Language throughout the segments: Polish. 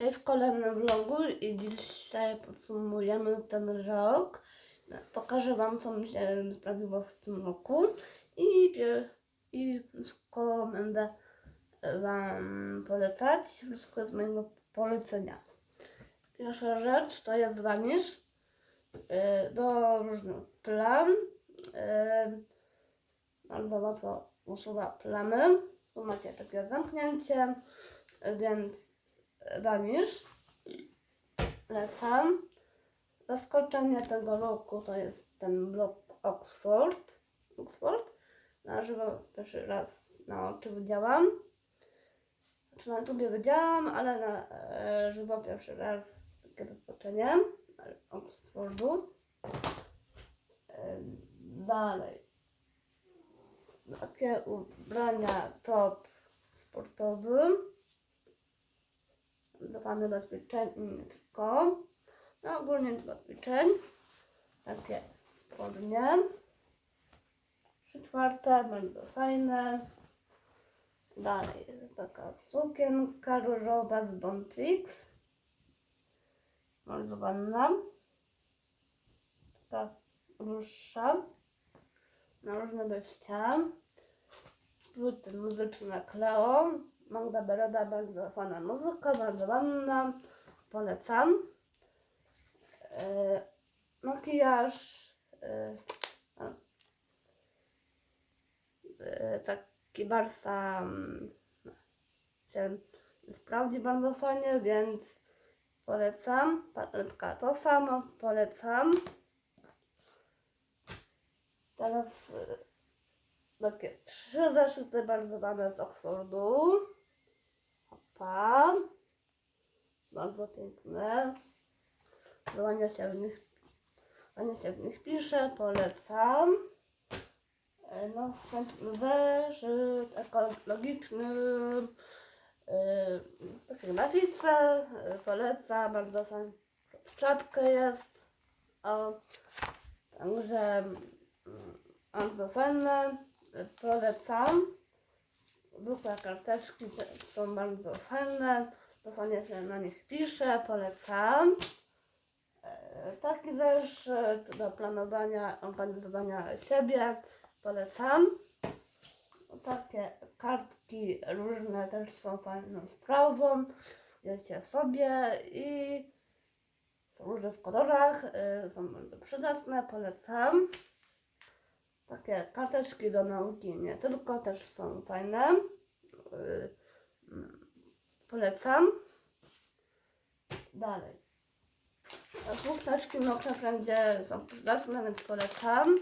w kolejnym vlogu i dzisiaj podsumujemy ten rok. Pokażę Wam, co mi się sprawiło w tym roku i, i wszystko będę Wam polecać. Wszystko z mojego polecenia. Pierwsza rzecz to jest Vanish y, do różnych plan. y, Bardzo łatwo usuwa plany. Tu macie takie zamknięcie, więc Vanish. Lecam. Zaskoczenie tego roku to jest ten blok Oxford. Oxford. Na żywo pierwszy raz na oczy widziałam. Znaczy na YouTubie widziałam, ale na e, żywo pierwszy raz takie zaskoczenie Oxfordu. E, dalej. Takie ubrania top sportowy zwany do ćwiczeń tylko. No ogólnie do ćwiczeń. Takie spodnie. Trzy czwarte, bardzo fajne. Dalej jest taka sukienka różowa z Bonprix. Bardzo ładna. Taka dłuższa. Na różne wyjścia. Płyty muzyczne Cleo. Magda Beroda, bardzo fajna muzyka, bardzo ładna. Polecam. E, makijaż. E, taki Barsa mm, się sprawdzi bardzo fajnie, więc polecam. Paletka to samo, polecam. Teraz takie trzy zeszyty bardzo ładne z Oxfordu. Bardzo piękne. Ładnie się w nich, ładnie się w nich pisze, polecam. E, Następny zeszyt ekologiczny. e, W takiej grafice. e, Polecam, bardzo fajna klatkę jest. O, także mm, bardzo fajne. Polecam. Zwykłe karteczki te są bardzo fajne. Fajnie się na nich pisze, polecam. E, Taki zeszyt do planowania, organizowania siebie, polecam. Takie kartki różne też są fajną sprawą. Wiecie sobie i są różne w kolorach, y, są bardzo przydatne, polecam. Takie karteczki do nauki nie tylko, też są fajne. Y, mm, Polecam. Dalej. Chusteczki mokre wszędzie są przydatne, więc polecam.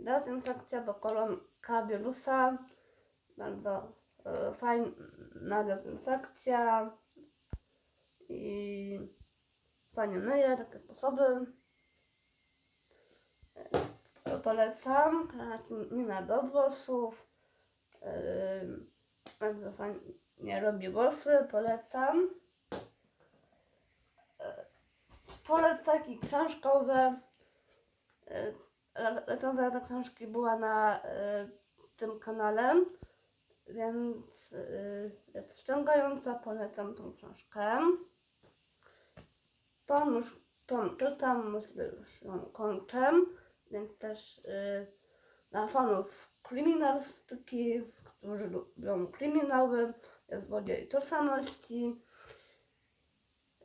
Dezynfekcja do kolonka wirusa. Bardzo y, fajna dezynfekcja. I fajnie myje, takie sposoby. Polecam. Kreatyna do włosów. Y, Bardzo fajnie robi włosy, polecam. E, Polecaki książkowe. Re- Recenzja tej książki była na tym kanale, więc jest wciągająca, polecam tą książkę. Tą już tą czytam, myślę już ją kończę, więc też e, dla fanów kryminalistyki, którzy lubią kryminały, złodziej tożsamości.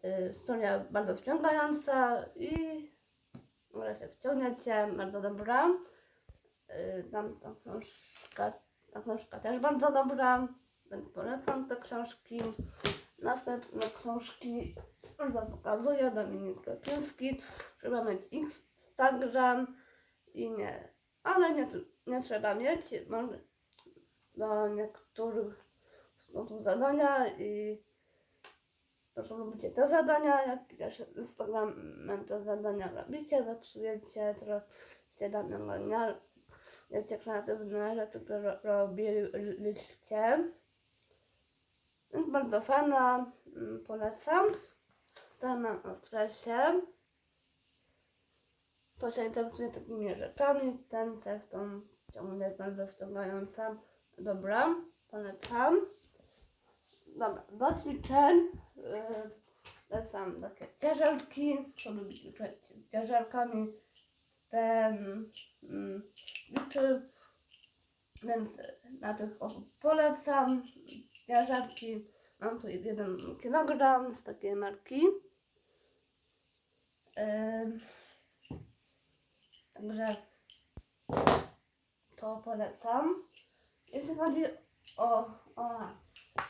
Yy, Historia bardzo wciągająca i może się wciągniecie, bardzo dobra. Yy, Tam ta książka, ta książka też bardzo dobra, więc polecam te książki. Następne książki już Wam pokazuję, Dominik Kropiński. Trzeba mieć Instagram i nie, ale nie, nie trzeba mieć, może do niektórych są tu zadania i proszę robicie te zadania, jak też Instagramem te zadania robicie, zapisujecie, troszkę danego dnia, wiecie kreatywne rzeczy, które ro- robiliście. Więc bardzo fajna, mm, polecam. Temat o stresie. Się interesuje takimi rzeczami, ten też tą ciągle jest bardzo wciągająca. Dobra, polecam. dobra, do ćwiczeń yy, takie ciężarki, kto lubi ćwiczyć ciężarkami, ten mm, więc na tych osób polecam ciężarki. Mam tu 1 kg z takiej marki. Yy, także to polecam. Jeśli chodzi o, o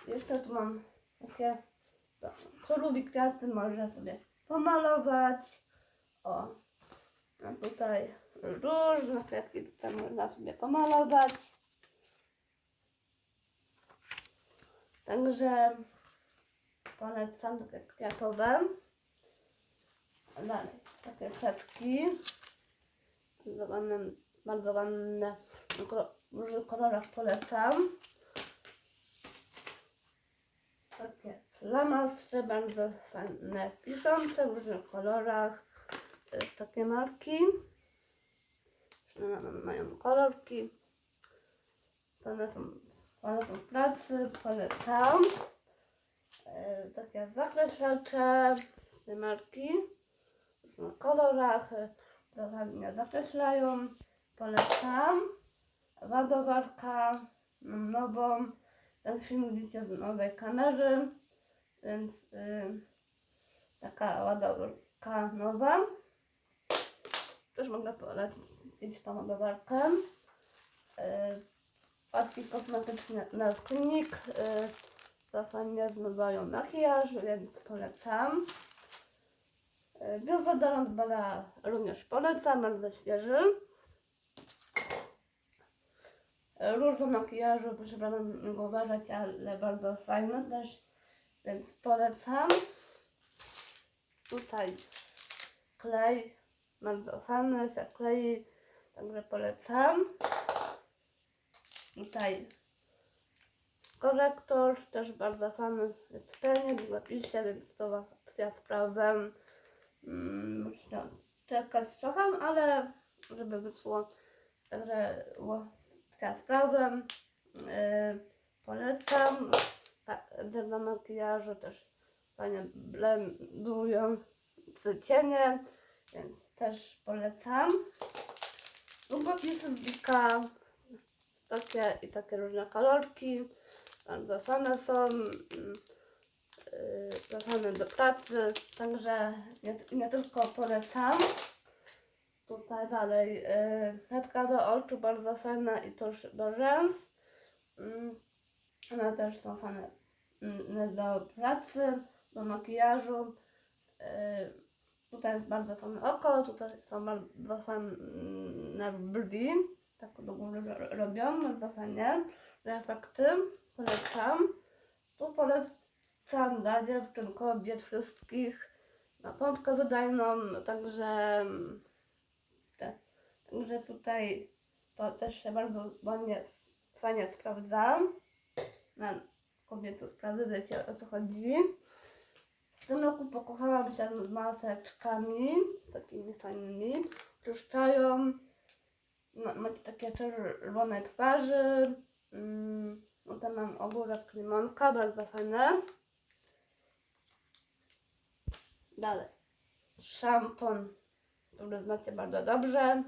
jeszcze tu mam takie, to, kto lubi kwiaty może sobie pomalować. O, mam tutaj różne kwiatki, tutaj można sobie pomalować. Także polecam takie kwiatowe. Dalej, takie kwiatki. Bardzo ładne, bardzo ładne w różnych kolorach polecam. Takie flamastry, bardzo fajne, piszące w różnych kolorach. Jest takie marki. Mają kolorki. One są, one są w pracy, polecam. E, takie zakreślacze z tej marki. W różnych kolorach. Ładnie zakreślają. Polecam. Ładowarka mam nową. Ten film widzicie z nowej kamery, więc y, taka ładowarka nowa. Też mogę polecić tą ładowarkę. Y, Płatki kosmetyczne na klinik. Y, to zmywają makijaż, więc polecam. Dezodorant Bala również polecam, bardzo świeży. Różne makijaże, trzeba na niego uważać, ale bardzo fajne też, więc polecam. Tutaj klej, bardzo fajny, się klei, także polecam. Tutaj korektor, też bardzo fajny, jest w penie, długopisie, więc to ułatwia sprawę. Mm, Muszę czekać trochę, ale żeby wyszło, także ułatwia sprawę. Yy, polecam. Pa- Do makijażu też fajnie blendujący cienie, więc też polecam. Długopisy z Bika, takie i takie różne kolorki, bardzo fajne są, yy, fajne do pracy, także nie, nie tylko polecam. Tutaj dalej, yy, kredka do oczu, bardzo fajna i tuż do rzęs. Mm, one też są fajne mm, do pracy, do makijażu. Yy, tutaj jest bardzo fajne oko, tutaj są bardzo fajne brwi. Tak do góry ro- robią, bardzo fajnie. Efekty polecam. Tu polecam dla dziewczyn, kobiet, wszystkich na pompkę wydajną, także, także tutaj to też się bardzo ładnie, fajnie sprawdza. Na kobiety sprawy, wiecie o co chodzi. W tym roku pokochałam się z maseczkami, takimi fajnymi. Czyszczają, ma, macie takie czerwone twarzy. Mm, potem mam ogórek limonka, bardzo fajne. Dalej. Szampon, który znacie bardzo dobrze,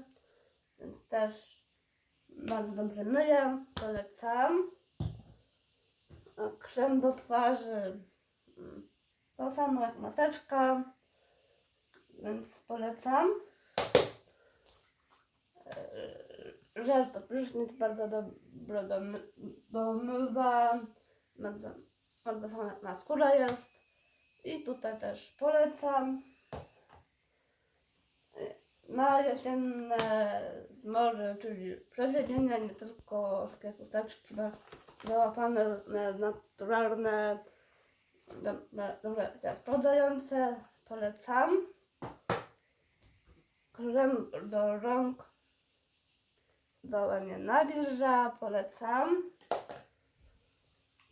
więc też bardzo dobrze myję, polecam. Krem do twarzy. mm, To samo jak maseczka, więc polecam. Eee, Żel to prysznic bardzo do mywa. Bardzo, bardzo fajna skóra jest. I tutaj też polecam. Na jesienne zmory, czyli przeziębienia, nie tylko takie chusteczki, załapane na naturalne, dobre sprawdzające, polecam. Krem do rąk dołanie nawilża, polecam.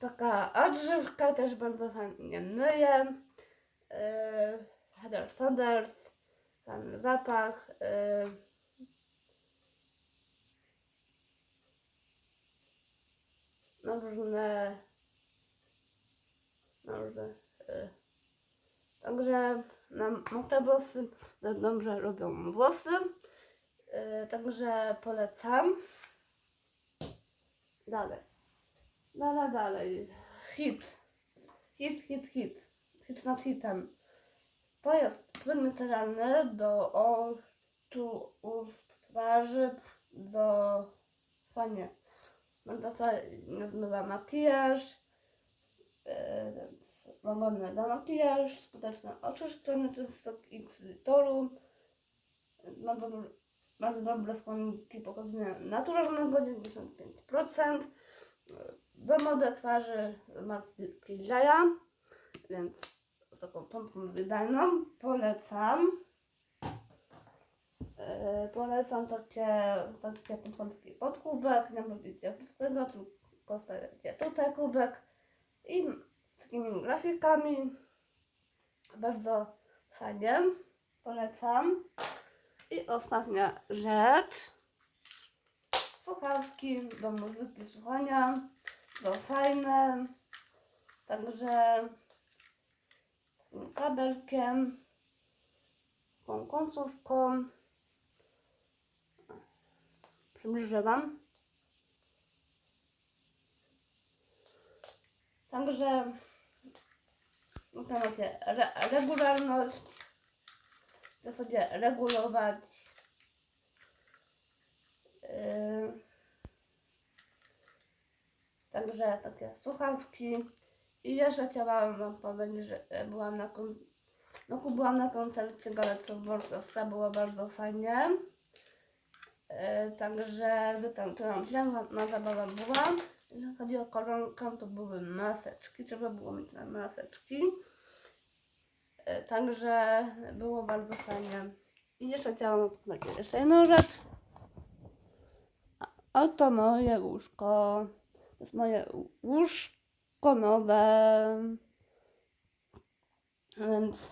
Taka odżywka też bardzo fajnie myje. Yy, Heather Sodders, fajny zapach. Yy, no różne na różne. Y, także na mokre włosy no dobrze robią włosy. Y, także polecam. Dalej. Dalej, dalej. Hit. Hit, hit, hit. Hit nad hitem. To jest płyn mineralny do oczu, ust, twarzy, do fajnie. Bardzo fajnie zmywa makijaż, yy, więc łagodny na makijaż, skuteczne oczyszczenie czystek i ksylitoru. Ma dobry, bardzo dobre składniki pochodzenia naturalnego, 95%. Do mody twarzy marki więc z taką pompką wydajną polecam. Yy, polecam takie, takie pompki pod kubek, nie robicie pustego, tylko stawiacie tutaj kubek i z takimi grafikami. Bardzo fajnie, polecam. I ostatnia rzecz. Słuchawki do muzyki słuchania, to fajne, także kabelkiem, tą końcówką. Przybliżę Wam. Także tutaj macie re regularność, to sobie regulować. Yy, także takie słuchawki. I jeszcze chciałam Wam powiedzieć, że byłam na, kon- no, byłam na koncercie Galeców Orkestra, było bardzo fajnie. E, także wytańczyłam się, na zabawa była. Jeżeli chodzi o koronkę, to były maseczki, trzeba było mieć na maseczki. E, także było bardzo fajnie. I jeszcze chciałam powiedzieć jeszcze jedną rzecz. Oto moje łóżko. Jest moje łóżko nowe. Więc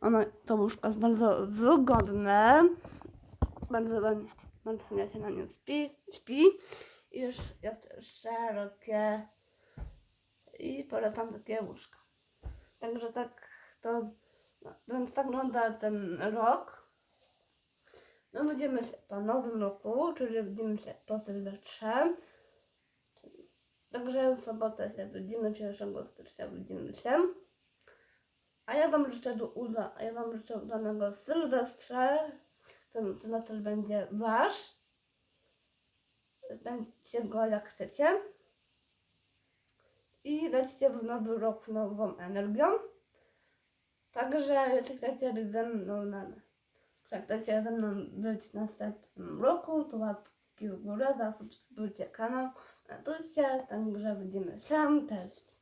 ono, to łóżko jest bardzo wygodne. Bardzo, fajnie się na nim śpi. śpi. I już jest szerokie. I polecam takie łóżka. Także tak to, no, więc tak wygląda ten rok. No będziemy się po nowym roku, czyli widzimy się po Sylwestrze. Także w sobotę się widzimy, 1 stycznia widzimy się. A ja Wam życzę do uda, a ja Wam życzę udanego Sylwestra. Ten Sylwester będzie Wasz. Będziecie go jak chcecie. I lećcie w nowy rok nową energią. Także jeśli chcecie być ze mną na, chcecie ze mną być w następnym roku, to łapki w górę, zasubskrybujcie kanał, notujcie, także widzimy się, cześć.